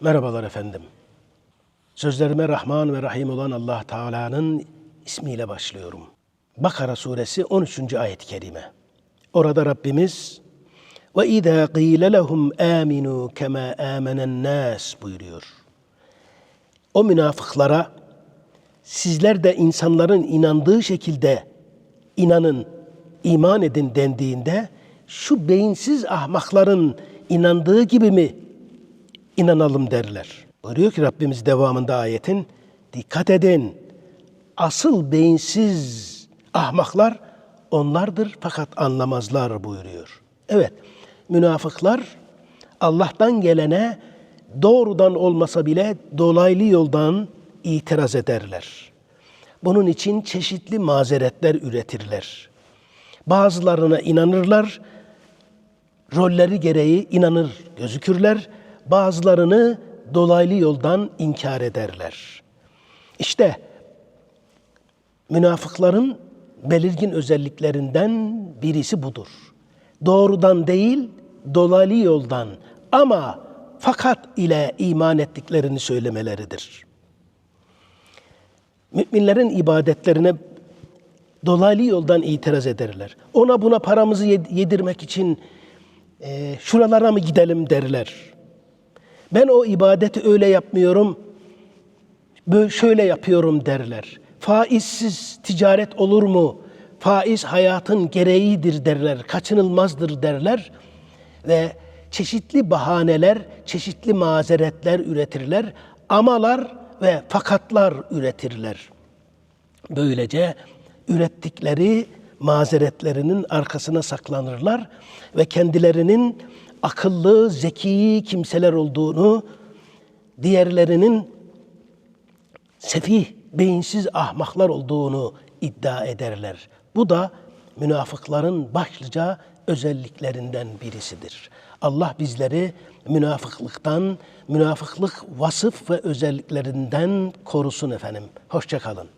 Merhabalar efendim. Sözlerime Rahman ve Rahim olan Allah Teala'nın ismiyle başlıyorum. Bakara suresi 13. ayet-i kerime. Orada Rabbimiz ve izâ qîle lehum âminû kemâ âmenen nâs buyuruyor. O münafıklara sizler de insanların inandığı şekilde inanın, iman edin dendiğinde şu beyinsiz ahmakların inandığı gibi mi inanalım derler. Buyuruyor ki Rabbimiz devamında ayetin dikkat edin. Asıl beyinsiz ahmaklar onlardır fakat anlamazlar buyuruyor. Evet münafıklar Allah'tan gelene doğrudan olmasa bile dolaylı yoldan itiraz ederler. Bunun için çeşitli mazeretler üretirler. Bazılarına inanırlar, rolleri gereği inanır gözükürler. Bazılarını dolaylı yoldan inkar ederler. İşte münafıkların belirgin özelliklerinden birisi budur. Doğrudan değil, dolaylı yoldan ama fakat ile iman ettiklerini söylemeleridir. Müminlerin ibadetlerine dolaylı yoldan itiraz ederler. Ona buna paramızı yedirmek için e, şuralara mı gidelim derler. Ben o ibadeti öyle yapmıyorum, böyle şöyle yapıyorum derler. Faizsiz ticaret olur mu? Faiz hayatın gereğidir derler, kaçınılmazdır derler ve çeşitli bahaneler, çeşitli mazeretler üretirler, amalar ve fakatlar üretirler. Böylece ürettikleri mazeretlerinin arkasına saklanırlar ve kendilerinin akıllı, zeki kimseler olduğunu, diğerlerinin sefih, beyinsiz ahmaklar olduğunu iddia ederler. Bu da münafıkların başlıca özelliklerinden birisidir. Allah bizleri münafıklıktan, münafıklık vasıf ve özelliklerinden korusun efendim. Hoşçakalın.